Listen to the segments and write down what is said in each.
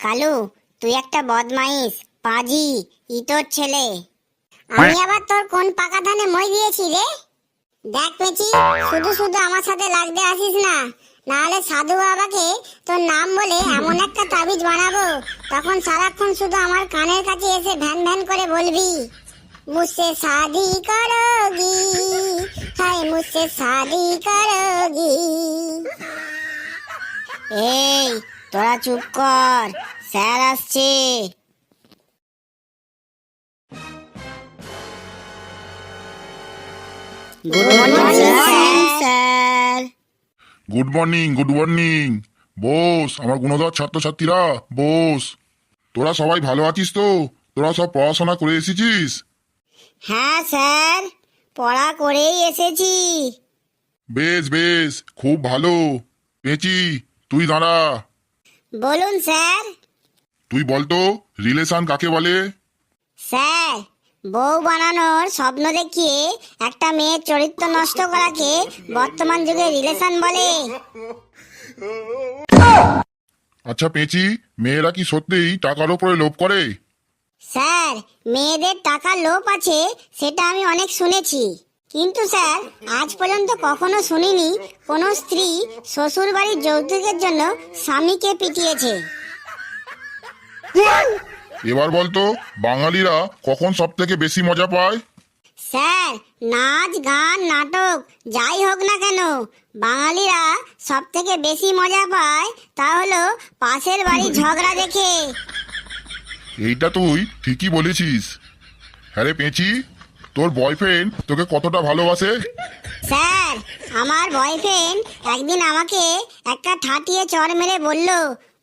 কালু তুই একটা বদমাইশ পাজি ইতর ছেলে। হ্যাঁ। আমি আবার তোর কোন পাকা ধানে মই দিয়েছি রে? দেখ পেছি শুধু শুধু আমার সাথে লাগতে আসিস না। নাহলে সাধু বাবাকে তোর নাম বলে এমন একটা তাবিজ বানাবো তখন সারাক্ষণ শুধু আমার কানের কাছে এসে ভ্যান ভ্যান করে বলবি মুসে শাদি করোগি হায় মুসে শাদি করোগি। এই তোরা চুপ কর স্যার আসছে। Good morning sir good morning good morning Bose আমার গুণধর ছাত্রছাত্রীরা বোস তোরা সবাই ভালো আছিস তো? তোরা সব পড়াশোনা করে এসেছিস? হ্যাঁ স্যার পড়া করেই এসেছি। বেশ বেশ খুব ভালো। পেঁচি তুই দাঁড়া। বলুন স্যার। তুই বলতো রিলেশন কাকে বলে? স্যার বউ বানানোর স্বপ্ন দেখিয়ে একটা মেয়ের চরিত্র নষ্ট করাকে বর্তমান যুগে রিলেশন বলে। আচ্ছা পেঁচি মেয়েরা কি সত্যিই টাকার ওপরে লোভ করে? স্যার মেয়েদের টাকার লোভ আছে সেটা আমি অনেক শুনেছি। কিন্তু স্যার আজ পর্যন্ত কখনো শুনিনি কোনো স্ত্রী শ্বশুর বাড়ির যৌতুকের জন্য স্বামীকে পিটিয়েছে। এবার বলতো বাঙালিরা কখন সব থেকে বেশি মজা পায়? স্যার নাচ গান নাটক যাই হোক না কেন বাঙালিরা সব থেকে বেশি মজা পায় তা হলো পাশের বাড়ির ঝগড়া দেখে। এইটা তুই ঠিকই বলেছিস। হ্যাঁ পেঁচি তোর বয়ফ্রেন্ড তোকে কতটা ভালোবাসে? স্যার আমার বয়ফ্রেন্ড একদিন আমাকে একটা ঠাটিয়ে চর মেরে বলল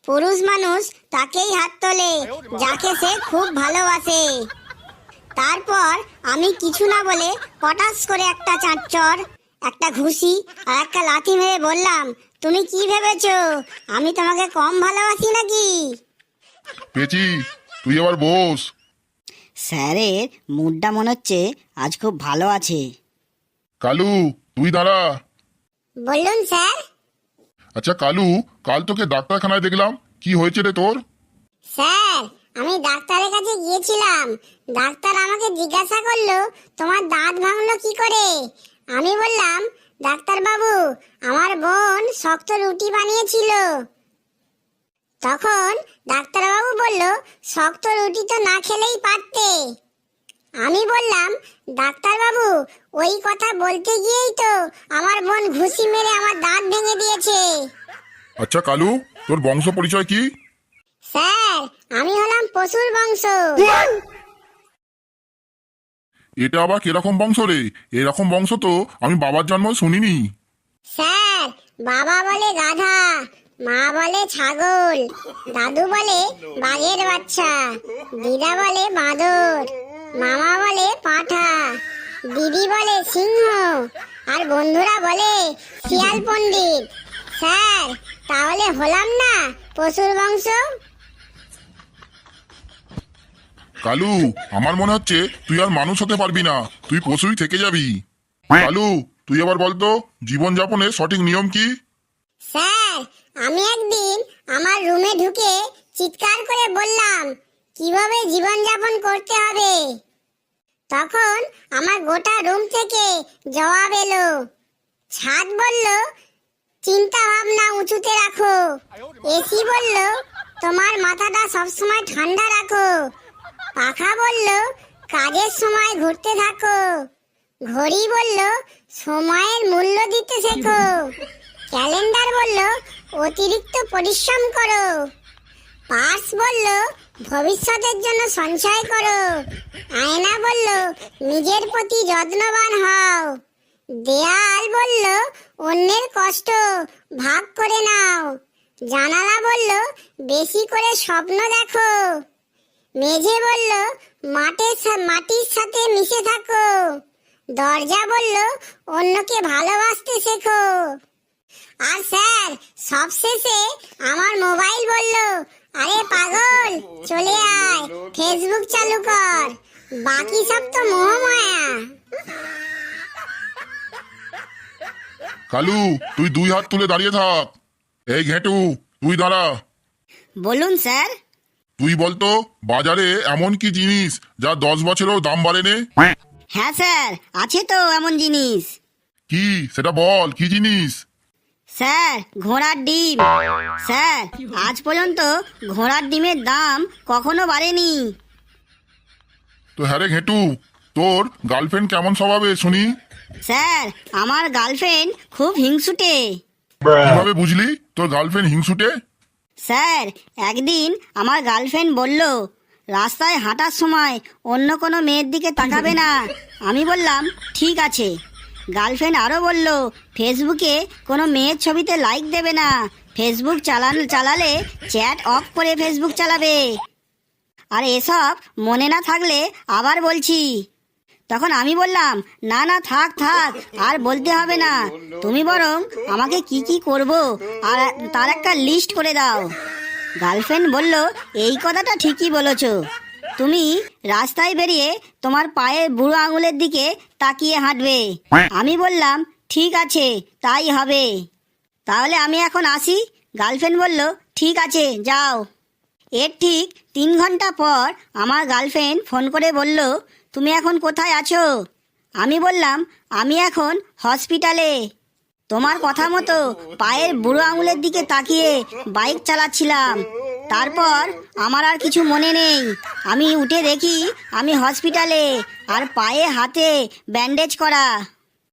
পুরুষ মানুষ তাকেই হাত তোলে যাকে সে খুব ভালোবাসে। তারপর আমি কিছু না বলে পটাস করে একটা চাঁচর একটা ঘুষি আর একটা লাথি মেরে বললাম তুমি কি ভেবেছো? আমি তোমাকে কম ভালোবাসি নাকি? পেঁচি তুই এবার বস। স্যারের মুডটা মনে হচ্ছে আজ খুব ভালো আছে। কালু তুই দাঁড়া। বলুন স্যার। আচ্ছা কালু কাল তোকে ডাক্তারখানায় দেখলাম। কি হয়েছে রে তোর? স্যার আমি ডাক্তারের কাছে গিয়েছিলাম। ডাক্তার আমাকে জিজ্ঞাসা করল তোমার দাঁত ভাঙলো কি করে? আমি বললাম ডাক্তার বাবু আমার বোন শক্ত রুটি বানিয়েছিল। তখন ডাক্তারবাবু শক্ত রুটি তো না খেলেই পারতে। আমি বললাম ডাক্তারবাবু ওই কথা বলতে গিয়েই তো আমার বোন ঘুষি মেরে আমার দাঁত ভেঙে দিয়েছে। আচ্ছা কালু তোর বংশ পরিচয় কি? স্যার আমি হলাম পশুর বংশ। এটা আবার কীরকম বংশ রে? এরকম বংশ তো আমি বাবার জন্ম শুনিনি। স্যার বাবা বলে গাধা মা বলে ছাগল দাদু বলে বাঘের বাচ্চা দিদা বলে বাঁদর মামা বলে পাঁঠা দিদি বলে সিংহ আর বন্ধুরা বলে শিয়াল পণ্ডিত। স্যার তাহলে হলাম না পশুর বংশ? কালু আমার মনে হচ্ছে তুই আর মানুষ হতে পারবি না তুই পশুই থেকে যাবি। কালু তুই আবার বলতো জীবনযাপনের সঠিক নিয়ম কি? স্যার, আমি একদিন আমার রুমে ঢুকে চিৎকার করে বললাম, কীভাবে জীবনযাপন করতে হবে? তখন আমার গোটা রুম থেকে জবাব এলো। ছাদ বলল, চিন্তা ভাবনা উঁচুতে রাখো। এসি বলল, তোমার মাথাটা সবসময় ঠান্ডা রাখো। পাখা বলল, কাজের সময় ঘুরতে থাকো। ঘড়ি বলল, সময়ের মূল্য দিতে শেখো। ক্যালেন্ডার বলল, অতিরিক্ত পরিশ্রম করো। পার্স বলল, ভবিষ্যতের জন্য সঞ্চয় করো। আয়না বলল, নিজের প্রতি যত্নবান হও। দেয়াল বলল, অন্যের কষ্ট ভাগ করে নাও। জানালা বলল, বেশি করে স্বপ্ন দেখো। মেঝে বলল মাটির মাটির সাথে মিশে থাকো। দরজা বলল, অন্যকে ভালোবাসতে শেখো। আর স্যার সবশেষে আমার মোবাইল বলল আরে পাগল চলে আয় ফেসবুক চালু কর বাকি সব তো মোহমায়া। কালু তুই দুই হাত তুলে দাঁড়িয়ে থাক। এই ঘেটু তুই দাঁড়া। বলুন স্যার। তুই বলতো বাজারে এমন কি জিনিস যা দশ বছরেও দাম বাড়েনে হ্যাঁ স্যার আছে তো এমন জিনিস। কি? সেটা বল কি জিনিস? স্যার ঘোড়ার ডিম। স্যার আজ পর্যন্ত ঘোড়ার ডিমের দাম কখনো বাড়েনি। তো হ্যাঁ রে ঘেটু তোর গার্লফ্রেন্ড কেমন স্বভাবে শুনি? স্যার আমার গার্লফ্রেন্ড খুব হিংসুটে। কীভাবে বুঝলি? তোর গার্লফ্রেন্ড হিংসুটে? স্যার একদিন আমার গার্লফ্রেন্ড বলল রাস্তায় হাঁটার সময় অন্য কোনো মেয়ের দিকে তাকাবে না। আমি বললাম ঠিক আছে। গার্লফ্রেন্ড আরও বলল, ফেসবুকে কোনো মেয়ের ছবিতে লাইক দেবে না। ফেসবুক চালান, চালালে চ্যাট অফ করে ফেসবুক চালাবে। আর এসব মনে না থাকলে আবার বলছি। তখন আমি বললাম, না না, থাক থাক, আর বলতে হবে না। তুমি বরং আমাকে কি কি করব আর তার একটা লিস্ট করে দাও। গার্লফ্রেন্ড বলল, এই কথাটা ঠিকই বলেছ। তুমি রাস্তায় বেরিয়ে তোমার পায়ের বুড়ো আঙুলের দিকে তাকিয়ে হাঁটবে। আমি বললাম, ঠিক আছে, তাই হবে। তাহলে আমি এখন আসি? গার্লফ্রেন্ড বলল, ঠিক আছে, যাও। এর ঠিক তিন ঘণ্টা পর আমার গার্লফ্রেন্ড ফোন করে বলল, তুমি এখন কোথায় আছো? আমি বললাম, আমি এখন হসপিটালে। তোমার কথা মতো পায়ের বুড়ো আঙুলের দিকে তাকিয়ে বাইক চালাচ্ছিলাম। তারপর আমার আর কিছু মনে নেই। আমি উঠে দেখি আমি হসপিটালে আর পায়ে হাতে ব্যান্ডেজ করা।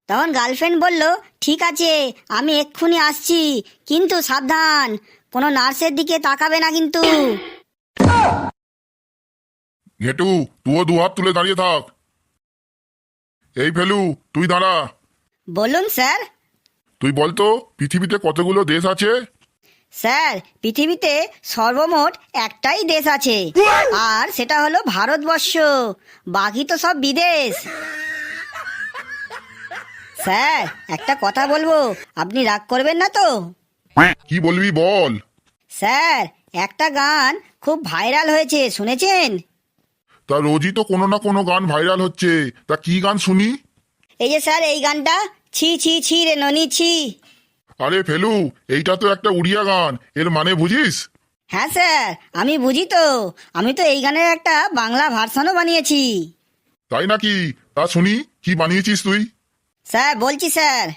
তখন গার্লফ্রেন্ড বলল ঠিক আছে আমি এক্ষুনি আসছি কিন্তু সাবধান কোনো নার্সের দিকে তাকাবে না কিন্তু। ঘেটু তুইও দু হাত তুলে দাঁড়িয়ে থাক। এই ফেলু তুই দাঁড়া। বলুন স্যার। তুই বলতো পৃথিবীতে কতগুলো দেশ আছে? স্যার পৃথিবীতে সর্বমোট একটাই দেশ আছে। আর সেটা হলো ভারতবর্ষ। বাকি তো সব বিদেশ। স্যার একটা কথা বলব। আপনি রাগ করবেন না তো? কি বলবি বল? স্যার একটা গান খুব ভাইরাল হয়েছে শুনেছেন? তা রোজই তো কোনো না কোনো গান ভাইরাল হচ্ছে। তা কি গান শুনি? এই যে স্যার এই গানটা ছি ছি ছি রে ননি ছি। আরে ফেলু এইটা তো একটা উড়িয়া গান। এর মানে বুঝিস? হ্যাঁ স্যার আমি বুঝি তো। আমি তো এই গানের একটা বাংলা ভার্সনও বানিয়েছি। তাই নাকি? তা শুনি কি বানিয়েছিস তুই? স্যার বলছি স্যার।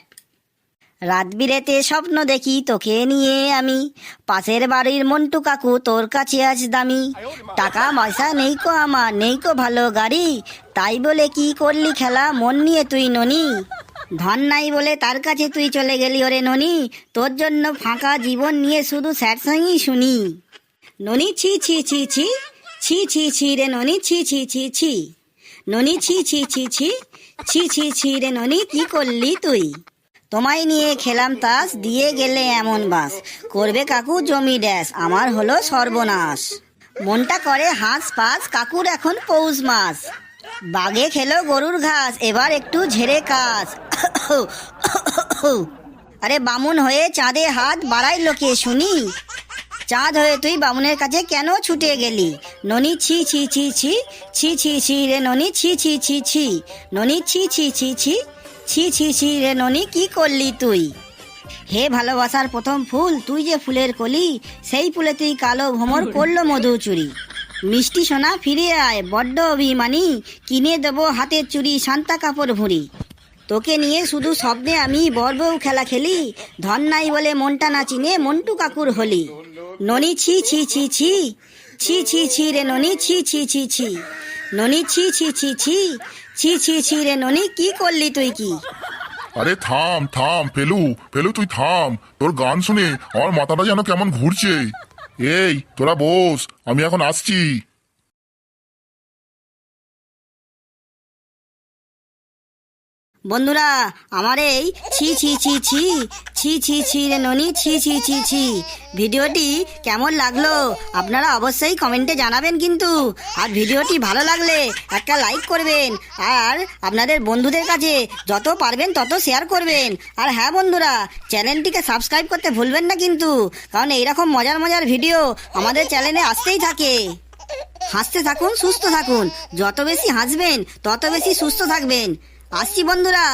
রাত বিরেতে স্বপ্ন দেখি তোকে নিয়ে আমি। পাশের বাড়ির মন্টু কাকু তোর কাছে আজ দামি। টাকা পয়সা নেই কো আমার নেই কো ভালো গাড়ি। তাই বলে কি করলি খেলা মন নিয়ে তুই ননি? ধন নাই বলে তার কাছে তুই চলে গেলি ওরে ননি। তোর জন্য ফাঁকা জীবন নিয়ে শুধু স্যার সঙ্গই শুনি। ননি, ছি ছি ছি ছি। ছি ছি ছি রে ননি, ছি ছি ছি ছি। ননি, ছি ছি ছি ছি। ছি ছি ছি রে ননি, কি করলি তুই? তোমায় নিয়ে খেলাম তাস, দিয়ে গেলে এমন বাস। করবে কাকু জমি ড্যাস আমার হলো সর্বনাশ। মনটা করে হাঁস পাস, কাকুর এখন পৌষ মাস। বাগে খেলো গরুর ঘাস এবার একটু ঝেড়ে কাস আরে বামুন হয়ে চাঁদে হাত বাড়াই লোকে শুনি চাঁদ হয়ে তুই বামুনের কাছে কেন ছুটে গেলি ননি ছি ছি ছি ছি ছি ছি ছি রে ননি ছি ছি ছি ছি ননি ছি ছি ছি ছি ছি ছি ছি রে ননি কি করলি তুই হে ভালোবাসার প্রথম ফুল তুই যে ফুলের কলি সেই ফুলে তুই কালো ভ্রমর করল মধু চুরি মিষ্টি সোনা ফিরে আয় বড্ড অভিমানী কিনে দেবো হাতের চুড়ি শান্তা কাপড় ভুঁড়ি তোকে নিয়ে শুধু স্বপ্নে আমি বর্বউ খেলা খেলি ধন নাই বলে মনটা না চিনে মন্টু কাকুর হলি ননি ছি ছি ছি ছি ছি ছি ছি রে ননি ছি ছি ছি ছি ননি ছি ছি ছি ছি ছি ছি ছি রে ননি কি করলি তুই কি আরে থাম থাম ফেলু ফেলু তুই থাম তোর গান শুনে আমার মাথাটা যেন কেমন ঘুরছে এই তোরা বস আমি এখন আসছি। বন্ধুরা, আমার এই ছি ছি ছি ছি ছি ছি ছি রে ননি, ছি ছি ছি ছি। ভিডিওটি কেমন লাগল আপনারা অবশ্যই কমেন্টে জানাবেন কিন্তু। আর ভিডিওটি ভালো লাগলে একটা লাইক করবেন। আর আপনাদের বন্ধুদের কাছে যত পারবেন তত শেয়ার করবেন। আর হ্যাঁ বন্ধুরা, চ্যানেলটিকে সাবস্ক্রাইব করতে ভুলবেন না কিন্তু। কারণ এইরকম মজার মজার ভিডিও আমাদের চ্যানেলে আসতেই থাকে। হাসতে থাকুন, সুস্থ থাকুন। যত বেশি হাসবেন, তত বেশি সুস্থ থাকবেন। আসছি বন্ধুরা।